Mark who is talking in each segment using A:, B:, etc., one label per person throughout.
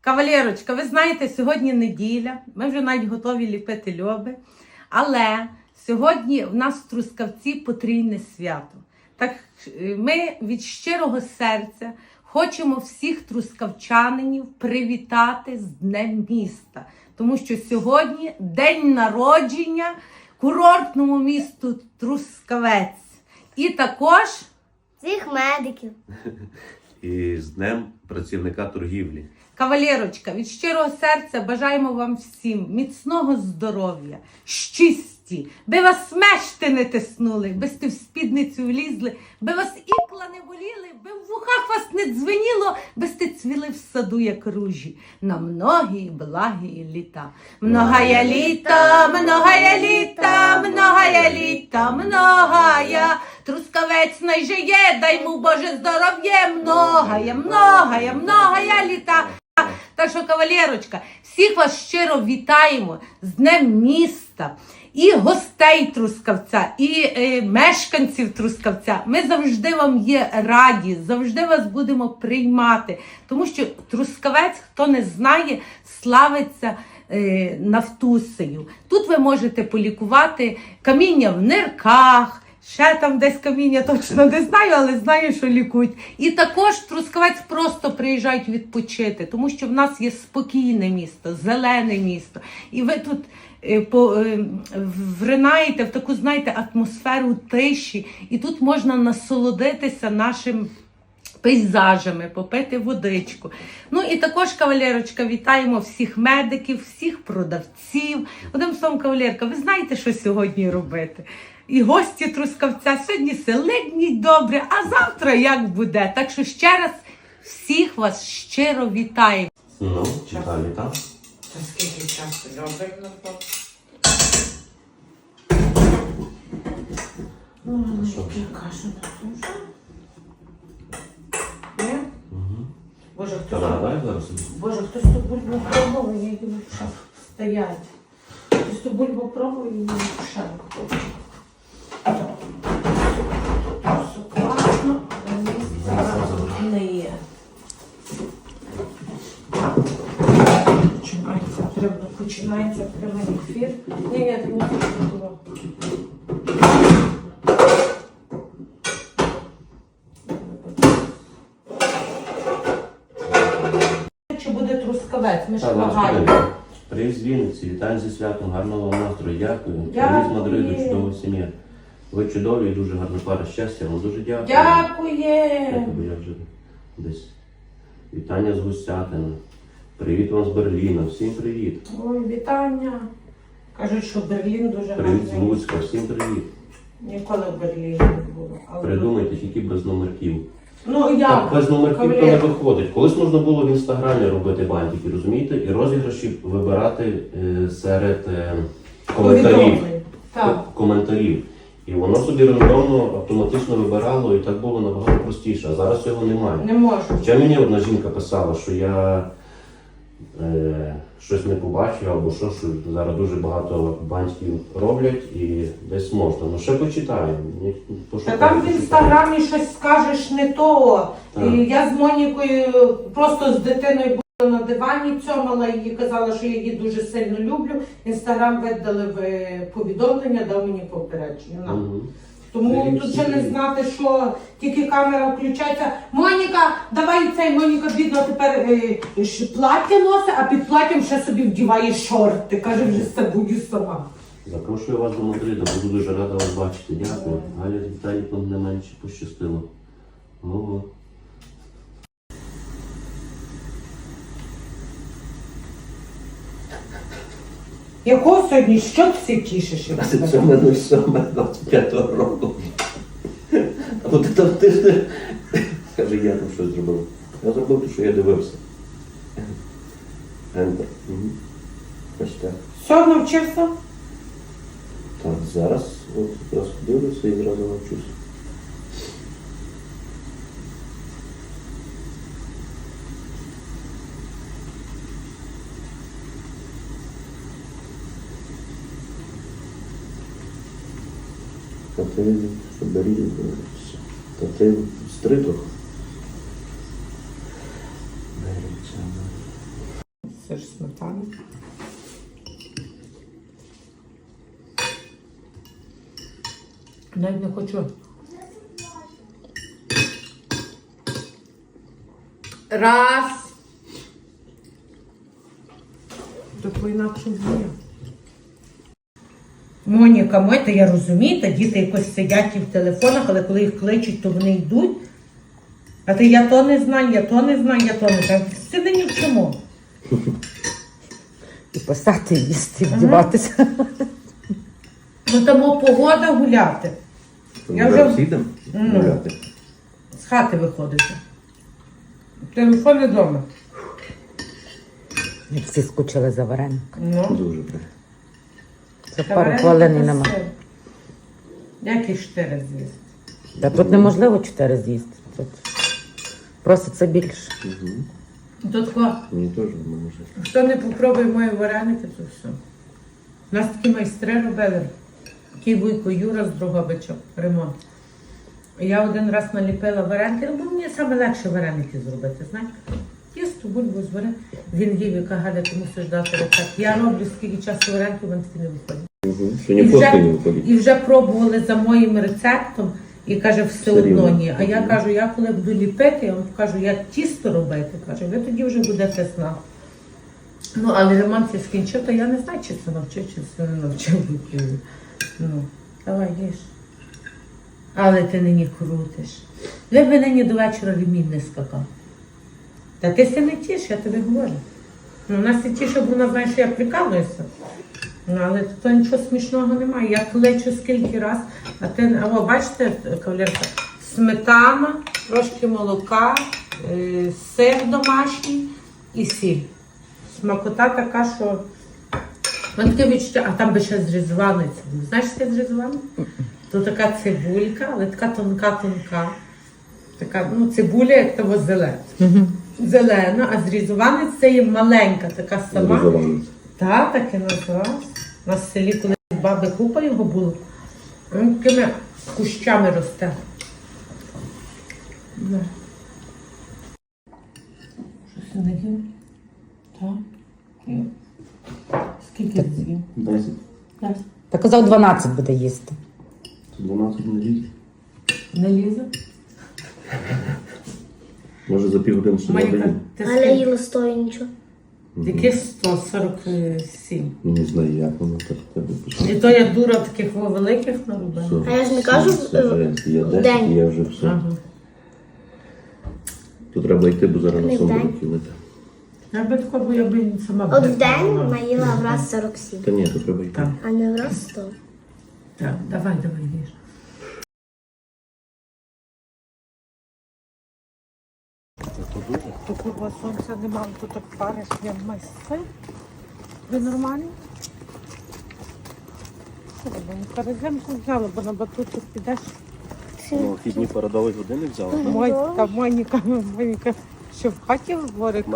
A: Кавалерочка, ви знаєте, сьогодні неділя, ми вже навіть готові ліпити льоби. Але сьогодні в нас в Трускавці потрійне свято. Так е, ми від щирого серця хочемо всіх трускавчанинів привітати з Днем міста. Тому що сьогодні день народження курортному місту Трускавець. І також
B: Цих медиків.
C: І з Днем працівника торгівлі.
A: Кавалерочка, від щирого серця бажаємо вам всім міцного здоров'я, щисті, би вас мешти не тиснули, би сте в спідницю влізли, би вас ікла не боліли, би в вухах вас не дзвеніло, би сте цвіли в саду, як ружі, на многі благі літа. Многая літа, многая літа, многая літа, многая. Трускавець найжиє, дай му Боже здоров'я, многая, многая, многая літа. Так що, кавалерочка, всіх вас щиро вітаємо з Днем міста і гостей Трускавця, і е, мешканців Трускавця. Ми завжди вам є раді, завжди вас будемо приймати. Тому що Трускавець, хто не знає, славиться. е, Нафтусею. Тут ви можете полікувати каміння в нирках, Ще там десь каміння точно не знаю, але знаю, що лікують. І також Трускавець просто приїжджають відпочити, тому що в нас є спокійне місто, зелене місто. І ви тут е, по, е, вринаєте в таку, знаєте, атмосферу тиші, і тут можна насолодитися нашим. Пейзажами, попити водичку. Ну і також, кавалерочка, вітаємо всіх медиків, всіх продавців. Одним словом, кавалерка, ви знаєте, що сьогодні робити? І гості Трускавця сьогодні селедніть добре, а завтра як буде. Так що ще раз всіх вас щиро вітаємо.
C: Ну, читали, так?
A: Та скільки часу робить на то? Ну, кашу не Боже,
C: зараз.
A: Боже, хтось ту бульбу пробував, я йду в шаф стоять. Хтось ту бульбу пробував і я в шаф. Починається починається прямий ефір. Ні, ні, мусиш готувати. Чи буде трускавець? Ми ж вагаємо.
C: Привіт з Вінниці, вітаю зі святом, гарного вам настрою, дякую.
A: Дякую.
C: Привіт з Мадриду, чудова сім'я. Ви чудові і дуже гарна пара щастя, вам дуже дякую.
A: Дякую.
C: Дякую, я вже десь. Вітання з Гусятина. Привіт вам з Берліна, всім привіт.
A: Ой, вітання. Кажуть, що Берлін дуже
C: Привіт з. Луцька, всім привіт.
A: Ніколи в Берліні не було. Але...
C: Придумайте тільки без номерків.
A: Ну
C: Так,
A: як?
C: без номерків то не виходить. Колись можна було в інстаграмі робити бантики, розумієте? І розіграші вибирати е, серед е, коментарів.
A: Повідомлень. Так.
C: Ко- коментарів. І воно собі рандомно автоматично вибирало, і так було набагато простіше. А зараз цього немає.
A: Не можу.
C: Хоча мені одна жінка писала, що я е, щось не побачив, або що, що зараз дуже багато бантиків роблять і десь можна. Ну ще почитаю. Ні,
A: Та
C: пошукаю,
A: там в інстаграмі щось скажеш не то.
C: Так.
A: І я з Монікою просто з дитиною була на дивані цьомала її, казала, що я її дуже сильно люблю. Інстаграм видали в е, повідомлення, дав мені попередження. На.
C: Мгм.
A: Тому тут ще не знати, що тільки камера включається. Моніка, давай цей Моніка бідно тепер е, ш- плаття носить, а під платтям ще собі вдіває шорти. Каже, вже з тобою сама.
C: Запрошую вас до Мадрида, буду дуже рада вас бачити. Дякую. Галя Віталій не менше пощастило. Ого.
A: Якого сьогодні? Що ти все тішиш?
C: Це мене саме 25-го року. А от там ти ж каже, я там щось зробив. Я зробив те, що я дивився. Ентер. Ось так.
A: Все, навчився?
C: Так, зараз от якраз дивлюся і зразу навчуся. Татив, Фаберів, Татив, Стриток. Береться.
A: Це ж сметана. Навіть не хочу. Раз. То по-інакше буде. Моніка, мойте, я розумію, та діти якось сидять і в телефонах, але коли їх кличуть, то вони йдуть. А ти я то не знаю, я то не знаю, я то не знаю. Сиди ні в чому.
D: І писати, і їсти, і вдіватися.
A: Ну тому погода гуляти. Я
C: Я
A: вже-
C: всідемо
A: Мгм.
C: гуляти.
A: З хати виходити. Телефон вдома.
D: Як всі скучили за вареник.
A: Ну,
C: Дуже добре.
D: За пару хвилин і нема.
A: Як і чотири з'їсти.
D: Та тут неможливо чотири з'їсти. Тут проситься більше.
C: Угу.
A: Тут хо,
C: Мені теж не може.
A: хто не попробує мої вареники, то все. У нас такі майстри робили. Такий вуйко Юра з Другобича, ремонт. Я один раз наліпила вареники, ну бо мені саме легше вареники зробити, знаєте. Тісто, бульбу звари. Він їв, яка Галя, ти мусиш дати рецепт. Я роблю скільки часу вареники, вони такі не виходять.
C: Угу. Що
A: І вже,
C: не виходить.
A: і вже пробували за моїм рецептом і каже, все
C: Все
A: одно
C: рівно.
A: ні. А я кажу, я коли буду ліпити, я вам покажу, як тісто робити. Каже, ви тоді вже будете знати. Ну, але ремонт це скінчив, то я не знаю, чи це навчив, чи це не навчив. Ну, давай їж. Але ти нині крутиш. Ви б нині до вечора ремінь не скакав. Та ти се не тіш, я тобі говорю. Ну, у нас і ті, щоб вона знає, що я прикалуюся. Ну, але то нічого смішного немає. Я кличу скільки раз, а ти, або бачите, кавалерка, сметана, трошки молока, е, сир домашній і сіль. Смакота така, що Воно таке відчуття, а там би ще зрізували цибулю. Знаєш, таке зрізували? То така цибулька, але така тонка-тонка. Така, ну, цибуля, як того зелена. Зелена, а зрізуванець це є маленька, така сама.
C: Зрізований.
A: Та, так і називався. На селі, коли баби купа його було, він такими кущами росте. Да. Щось не їв? Так. Скільки з'їв?
C: Десять.
A: Так.
D: Та казав, 12 буде їсти.
C: Це 12 не лізе.
A: Не лізе?
C: Може за півгодини сюди
A: Моніка,
B: Але їла стою нічого.
A: Яке 147.
C: Ну, Не знаю, як воно так в тебе пішло.
A: І то я дура таких во великих наробила.
B: А я ж не кажу.
C: Я
B: в
C: 10
B: день.
C: я вже все.
A: Ага.
C: То треба йти, бо зараз
B: Не
C: на
B: в
C: сон
B: день.
C: будуть кілити.
A: Я би тако, бо я би сама
B: От в день наїла в раз 47,
C: Та ні, то треба йти.
A: Так,
B: а не в раз 100.
A: так, давай, давай, їж. Курва сонця нема, тут так париш, я майстер. Ви нормальні? Що ви, Моніка, резинку взяла, бо на батуту підеш.
C: Ну, Хідні породові години взяла. так?
A: Мой, та Моніка, Моніка, що в хаті говорить,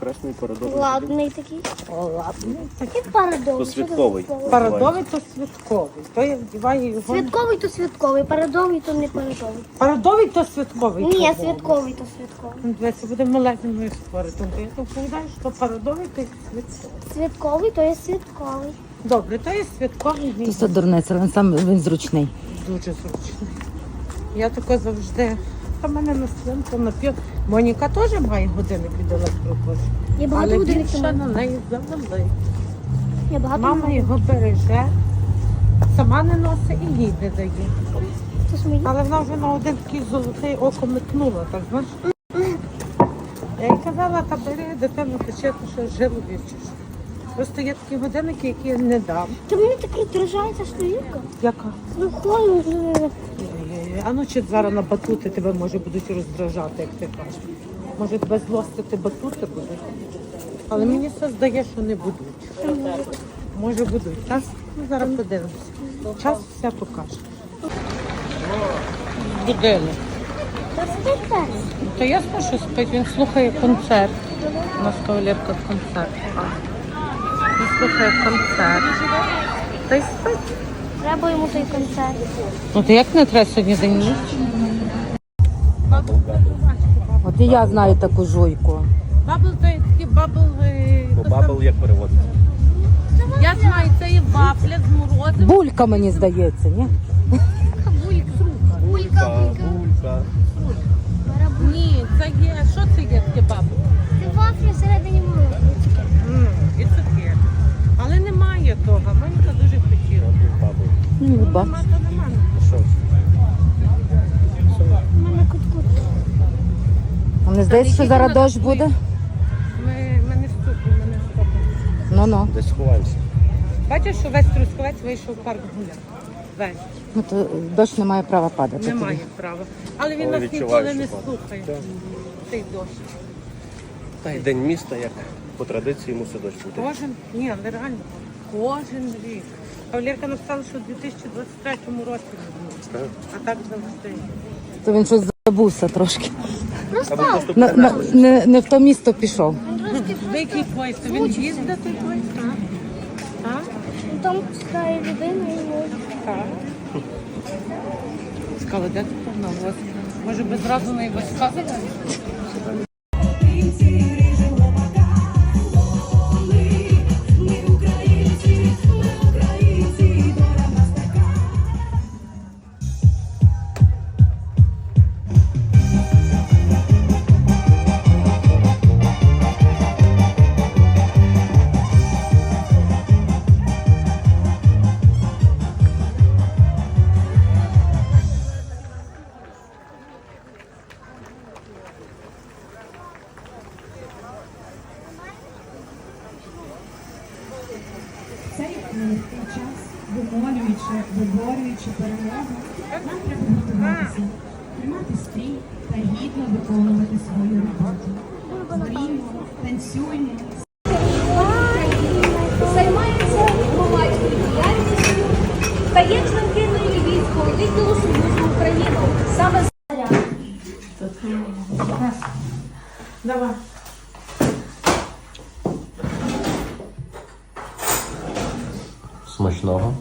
C: красний породовий.
B: Ладний такий.
A: Так,
B: Який парадовий?
C: То святковий.
A: Парадовий то святковий. То я вдіваю його.
B: Святковий то святковий, парадовий то не парадовий.
A: Парадовий то святковий.
B: Ні, святковий то святковий.
A: Ну, Дивіться, буде малесенькою спорити. То я доповідаю, що парадовий то святковий.
B: Святковий то є святковий.
A: Добре, то є святковий
D: То
A: він
D: все дурниця, але сам він зручний.
A: дуже зручний. Я тако завжди. Та мене на свинку напів. Моніка теж має годинник від електрокошу.
B: Я багато
A: Але
B: годинників
A: більше на неї завели.
B: Я багато
A: Мама
B: маю.
A: його береже, сама не носить і їй не дає.
B: Це ж мої.
A: Але вона вже на один такий золотий око метнула, так знаєш. Я їй казала, та бери дитину, ти ще що жилу вівчиш. Просто є такі годинники, які я не дам.
B: Та мені так роздражається шнурівка.
A: Яка?
B: Ну холодно.
A: Е, А ну чи зараз на батути тебе може будуть роздражати, як ти кажеш. Може тебе злостити батути будуть. Але мені все здає, що не будуть. Може будуть, так? Ну, зараз подивимося. Час все покаже. Будинок.
B: Та.
A: Та ясно, що спить, він слухає концерт. У нас кавалерка концерт. Він слухає концерт. Та й спить.
B: Треба йому той концерт.
A: Ну ти як не треба сьогодні день?
D: От і я знаю таку жуйку.
A: Бабл то є такі бабл. е,
E: Бо бабл як переводиться?
A: Я знаю, це є вафля з морозивом.
D: Булька, мені здається, ні?
E: Булька, булька.
A: Ні,
B: кут-кут.
D: А Мені здається, що зараз дощ буде.
A: Ми, ми не стукли, ми не стукли.
D: Ну-ну.
E: Десь сховаємося.
A: Бачиш, що весь трускавець вийшов в парк гуляти. Весь.
D: Ну, то дощ не має права падати.
A: Немає права. Але він
E: Але
A: нас
E: відчуваю,
A: ніколи не
E: що
A: слухає.
E: Так.
A: Цей дощ.
E: Та й день міста, як по традиції мусить дощ бути.
A: Кожен, ні, але реально, кожен рік. Кавалерка написала, що у 2023 році не.
E: Так.
A: А так завжди.
D: То він щось забувся трошки.
E: Просто
D: На, на, не, не в то місто пішов.
A: Ви який поїзд? Він їздить той поїзд? Так. Так?
B: Там чекає людина і може.
A: Так. Сказала, де ти погнав? Може би зразу на його сказати?
F: цей виборюючи нам треба готуватися, тримати стрій та гідно виконувати свою роботу. Танцюймо,
G: Займається громадською діяльністю, стає членкиною Львівського відділу Союзу України. Саме
A: Давай.
C: Смачного.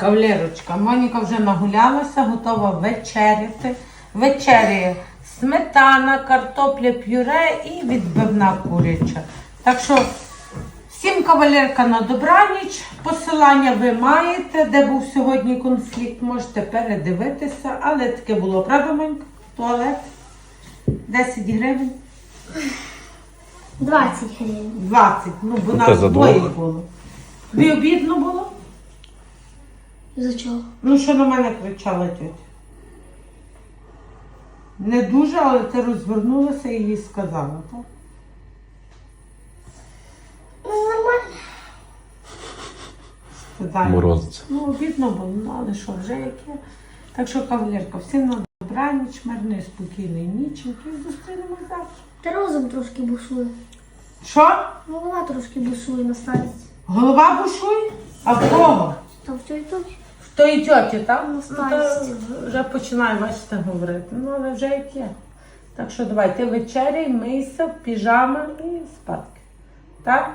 A: Кавлерочка, Моніка вже нагулялася, готова вечеряти. Вечеряє сметана, картопля, пюре і відбивна куряча. Так що всім кавалерка на добраніч. Посилання ви маєте, де був сьогодні конфлікт, можете передивитися. Але таке було, правда, Монька? Туалет? 10 гривень?
B: 20 гривень.
A: 20. Ну, бо
C: Та
A: нас двоє було. Тобі обідно було?
B: За чого?
A: Ну, що на мене кричала тетя? Не дуже, але ти розвернулася і їй сказала, так?
B: Ну, нормально.
A: Сказала.
C: Морозиться.
A: Ну, обідно було, ну, але що, вже яке. Так що, кавалерка, всім на добраніч, мирної, спокійної ніченьки і зустрінемось завтра.
B: Та розум трошки бушує.
A: Що?
B: Голова трошки бушує на старість.
A: Голова бушує? А в кого?
B: Та в той точці.
A: В тої тьоті, так?
B: На
A: Ну, то вже починаю, бачите, говорити. Ну, але вже як є. Так що давай, ти вечеряй, мийся, піжама і спадки. Так?